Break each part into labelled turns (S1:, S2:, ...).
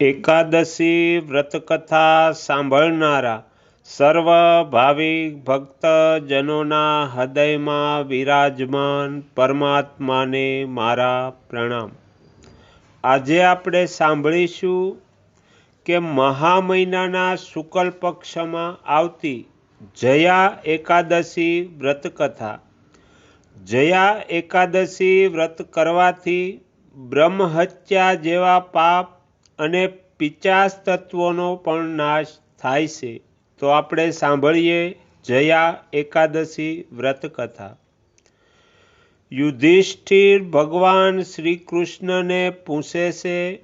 S1: એકાદશી વ્રતકથા સાંભળનારા સર્વ ભાવિક ભક્તજનોના હૃદયમાં વિરાજમાન પરમાત્માને મારા પ્રણામ. આજે આપણે સાંભળીશું કે મહા મહિનાના શુકલ પક્ષમાં આવતી જયા એકાદશી વ્રતકથા. જયા એકાદશી વ્રત કરવાથી બ્રહ્મહત્યા જેવા પાપ અને પિચાસ તત્વોનો પણ નાશ થાય છે. તો આપણે સાંભળીએ જયા એકાદશી વ્રતકથા. યુધિષ્ઠિર ભગવાન શ્રી કૃષ્ણને પૂછે છે,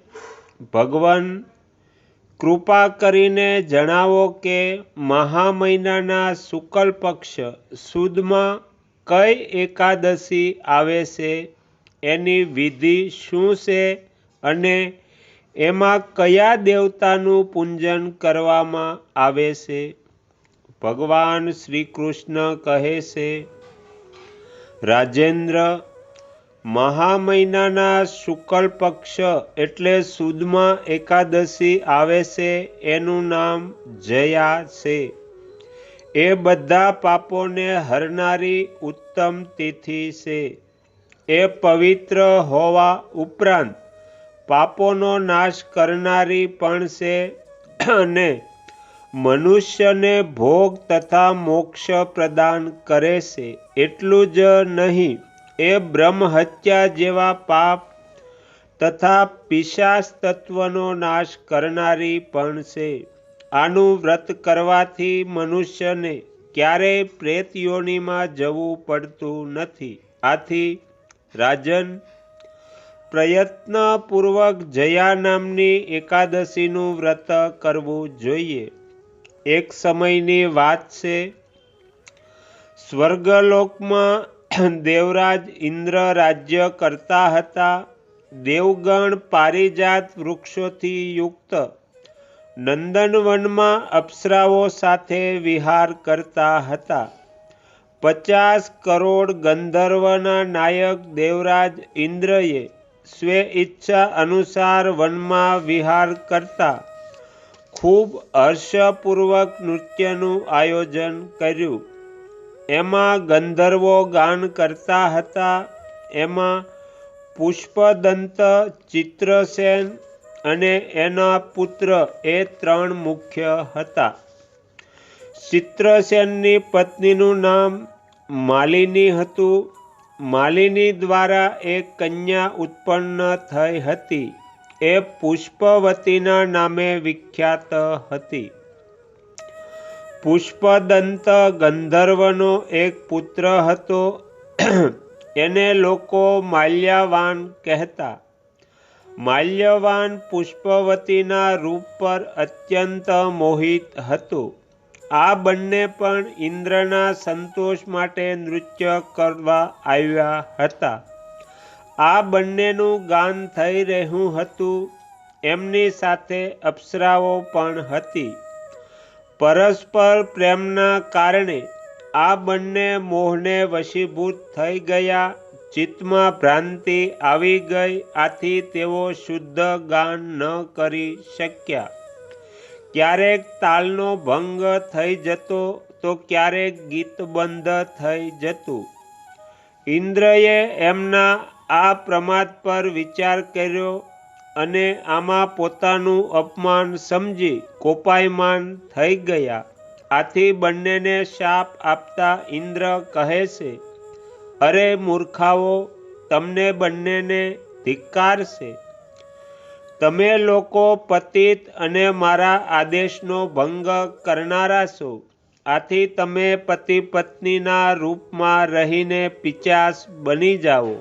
S1: ભગવાન, કૃપા કરીને જણાવો કે મહા મહિનાના શુકલ પક્ષ સુદમાં કઈ એકાદશી આવે છે? એની વિધિ શું છે? અને એમાં કયા દેવતાનું પૂજન કરવામાં આવે છે? ભગવાન શ્રી કૃષ્ણ કહે છે, રાજેન્દ્ર મહા મહિનાના શુક્લ પક્ષ એટલે સુદમાં એકાદશી આવે છે, એનું નામ જયા છે. એ બધા પાપોને હરનારી ઉત્તમ તિથિ છે. એ પવિત્ર હોવા ઉપરાંત પાપોનો નાશ કરનારી પણ છે. અને મનુષ્યને ભોગ તથા મોક્ષ પ્રદાન કરે છે. એટલું જ નહીં, એ બ્રહ્મહત્યા જેવા પાપ તથા પિશાચ તત્વનો નાશ કરનારી પણ છે. આનું વ્રત કરવાથી મનુષ્યને ક્યારેય પ્રેત યોનિમાં જવું પડતું નથી. આથી રાજન પ્રયત્નપૂર્વક જયા નામની એકાદશીનું વ્રત કરવું જોઈએ. એક સમયની વાત છે, સ્વર્ગલોકમાં દેવરાજ ઇન્દ્ર રાજ્ય કરતા હતા. દેવગણ પારિજાત વૃક્ષોથી યુક્ત. નંદનવનમાં અપ્સરાઓ સાથે વિહાર કરતા હતા. પચાસ કરોડ ગંધર્વના નાયક દેવરાજ ઇન્દ્રએ સ્વે ઈચ્છા અનુસાર વનમાં વિહાર કરતા ખૂબ હર્ષપૂર્વક નૃત્યનું આયોજન કર્યું. એમાં ગંધર્વો ગાન કરતા હતા. એમાં પુષ્પદંત, ચિત્રસેન અને એના પુત્ર એ ત્રણ મુખ્ય હતા. ચિત્રસેનની પત્નીનું નામ માલિની હતું. માલિની દ્વારા એક કન્યા ઉત્પન્ન થઈ હતી. એ પુષ્પવતીના નામે વિખ્યાત હતી. પુષ્પદંત ગંધર્વનો એક પુત્ર હતો. એને લોકો માલ્યવાન કહેતા. માલ્યવાન પુષ્પવતીના રૂપ પર અત્યંત મોહિત હતું. આ બંને પણ ઇન્દ્રના સંતોષ માટે નૃત્ય કરવા આવ્યા હતા. આ બંનેનું ગાન થઈ રહ્યું હતું. એમની સાથે અપ્સરાઓ પણ હતી. પરસ્પર પ્રેમના કારણે આ બંને મોહને વશીભૂત થઈ ગયા. ચિત્તમાં ભ્રાંતિ આવી ગઈ આથી તેઓ શુદ્ધ ગાન ન કરી શક્યા. ક્યારેક તાલનો ભંગ થઈ જતો, તો ક્યારેક ગીત બંધ થઈ જતું. ઇન્દ્રએ એમના આ પ્રમાદ પર વિચાર કર્યો અને આમાં પોતાનું અપમાન સમજી કોપાયમાન થઈ ગયા. આથી બંનેને શાપ આપતા ઇન્દ્ર કહે છે, અરે મૂર્ખાઓ, તમને બંનેને ધિક્કાર છે. તમે લોકો પતિત અને મારા આદેશનો ભંગ કરનારા છો. આથી તમે પતિ પત્નીના રૂપમાં રહીને પિચાસ બની જાઓ.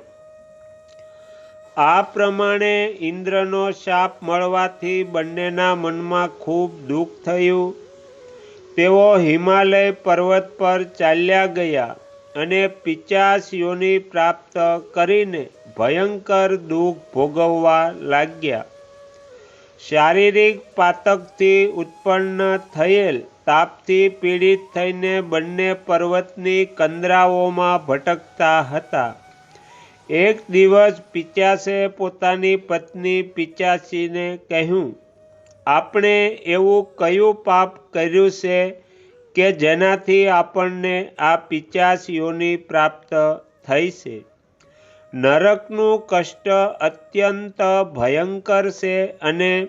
S1: આ પ્રમાણે ઇન્દ્રનો શાપ મળવાથી બંનેના મનમાં ખૂબ દુઃખ થયું. તેઓ હિમાલય પર્વત પર ચાલ્યા ગયા અને પિચાસ પ્રાપ્ત કરીને ભયંકર દુઃખ ભોગવવા લાગ્યા. શારીરિક પાતકથી ઉત્પન્ન થયેલ તાપથી પીડિત થઈને બંને પર્વતની કંદરાઓમાં ભટકતા હતા. એક દિવસ પિચાસે પોતાની પત્ની પિચાસીને કહ્યું, આપણે એવું કયું પાપ કર્યું છે કે જેનાથી આપણને આ પિચાસીઓની પ્રાપ્ત થઈ છે? નરકનું કષ્ટ અત્યંત ભયંકર છે અને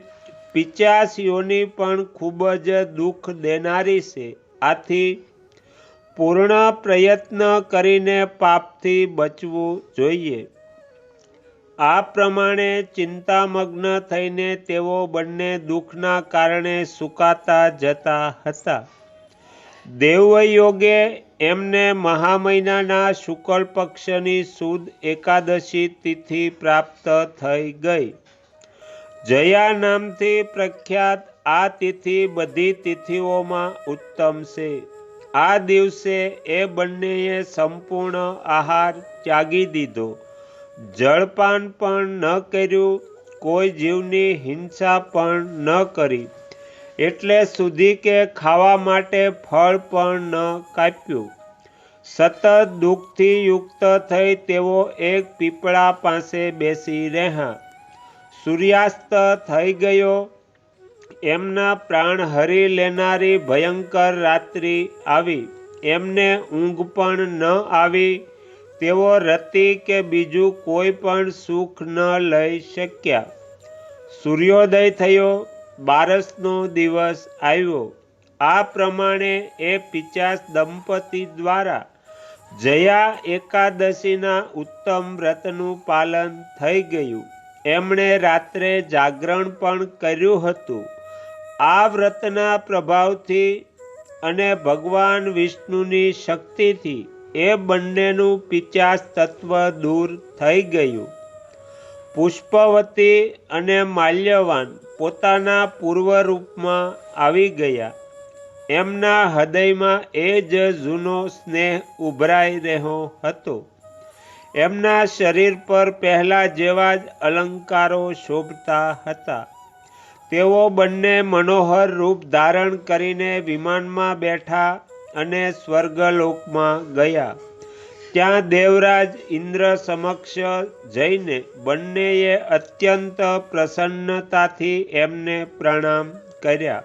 S1: પિચાસીઓની પણ ખૂબ જ દુઃખ દેનારી છે. આથી પૂર્ણ પ્રયત્ન કરીને પાપથી બચવું જોઈએ. આ પ્રમાણે ચિંતામગ્ન થઈને તેઓ બંને દુઃખના કારણે સુકાતા જતા હતા. દેવયોગે એમને મહા મહિનાના શુક્લ પક્ષની સુદ એકાદશી તિથિ પ્રાપ્ત થઈ ગઈ. જયા નામથી પ્રખ્યાત આ તિથિ બધી તિથિઓમાં ઉત્તમ છે. આ દિવસે એ બંનેએ સંપૂર્ણ આહાર ત્યાગી દીધો. જળપાન પણ ન કર્યું, કોઈ જીવની હિંસા પણ ન કરી. એટલે સુધી કે ખાવા માટે ફળ પણ ન કાપ્યું. સતત દુઃખથી યુક્ત થઈ તેઓ એક પીપળા પાસે બેસી રહ્યા. સૂર્યાસ્ત થઈ ગયો. એમના પ્રાણ હરી લેનારી ભયંકર રાત્રિ આવી. એમને ઊંઘ પણ ન આવી. તેઓ રતિ કે બીજું કોઈ પણ સુખ ન લઈ શક્યા. સૂર્યોદય થયો. બારસનો દિવસ આવ્યો. આ પ્રમાણે એ પિચાસ દંપતી દ્વારા જયા એકાદશીના ઉત્તમ વ્રતનું પાલન થઈ ગયું. એમણે રાત્રે જાગરણ પણ કર્યું હતું. આ વ્રતના પ્રભાવથી અને ભગવાન વિષ્ણુની શક્તિથી એ બંનેનું પિચાસ તત્વ દૂર થઈ ગયું. પુષ્પવતી અને માલ્યવાન પોતાના પૂર્વ રૂપમાં આવી ગયા. એમના હૃદયમાં એ જ જૂનો સ્નેહ ઉભરાઈ રહ્યો હતો. એમના શરીર પર પહેલા જેવા જ અલંકારો શોભતા હતા. તેઓ બંને મનોહર રૂપ ધારણ કરીને વિમાનમાં બેઠા અને સ્વર્ગલોકમાં ગયા. ત્યાં દેવરાજ ઇન્દ્ર સમક્ષ જઈને બંનેએ અત્યંત પ્રસન્નતાથી એમને પ્રણામ કર્યા.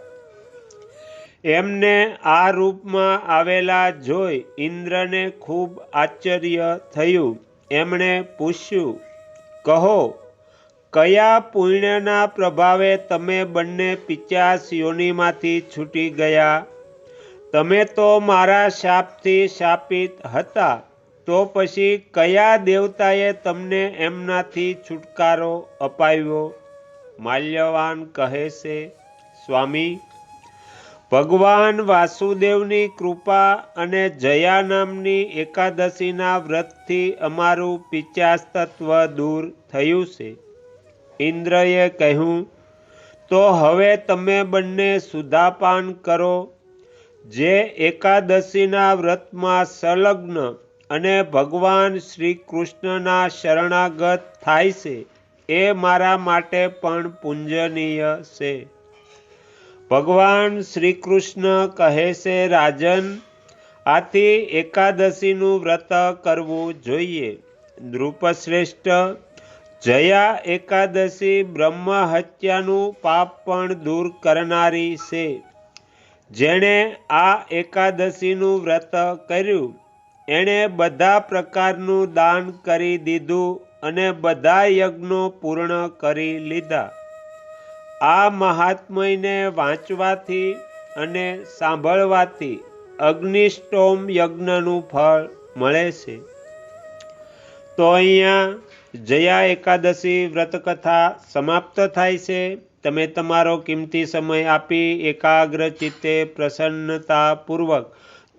S1: એમને આ રૂપમાં આવેલા જોઈ ઇન્દ્રને ખૂબ આશ્ચર્ય થયું. એમણે પૂછ્યું, કહો, કયા પુણ્યના પ્રભાવે તમે બંને પિચાસ યોનિમાંથી છૂટી ગયા? તમે તો મારા શાપથી શાપિત હતા. તો પછી કયા દેવતાએ તમને એમનાથી છુટકારો અપાવ્યો? માલ્યવાન કહે છે, સ્વામી, ભગવાન વાસુદેવની કૃપા અને જયા નામની એકાદશીના વ્રતથી અમારું પિચાસ તત્વ દૂર થયું છે. ઇન્દ્રએ કહ્યું, તો હવે તમે બંને સુધાપાન કરો. જે એકાદશીના વ્રતમાં સંલગ્ન અને ભગવાન શ્રી કૃષ્ણના શરણાગત થાય છે, એ મારા માટે પણ પૂંજનીય છે. ભગવાન શ્રી કૃષ્ણ કહે છે, રાજન, આથી એકાદશીનું વ્રત કરવું જોઈએ. નૃપશ્રેષ્ઠ, જયા એકાદશી બ્રહ્મ હત્યાનું પાપ પણ દૂર કરનારી છે. જેણે આ એકાદશીનું વ્રત કર્યું એણે બધા પ્રકારનું દાન કરી દીધું અને બધા યજ્ઞો પૂર્ણ કરી લીધા. આ મહાત્મયને વાંચવાથી અને સાંભળવાથી અગ્નિષ્ટોમ યજ્ઞનું ફળ મળે છે. તો અહીંયા જયા એકાદશી વ્રતકથા સમાપ્ત થાય છે. તમે તમારો કિંમતી સમય આપી એકાગ્ર ચિત્તે પ્રસન્નતાપૂર્વક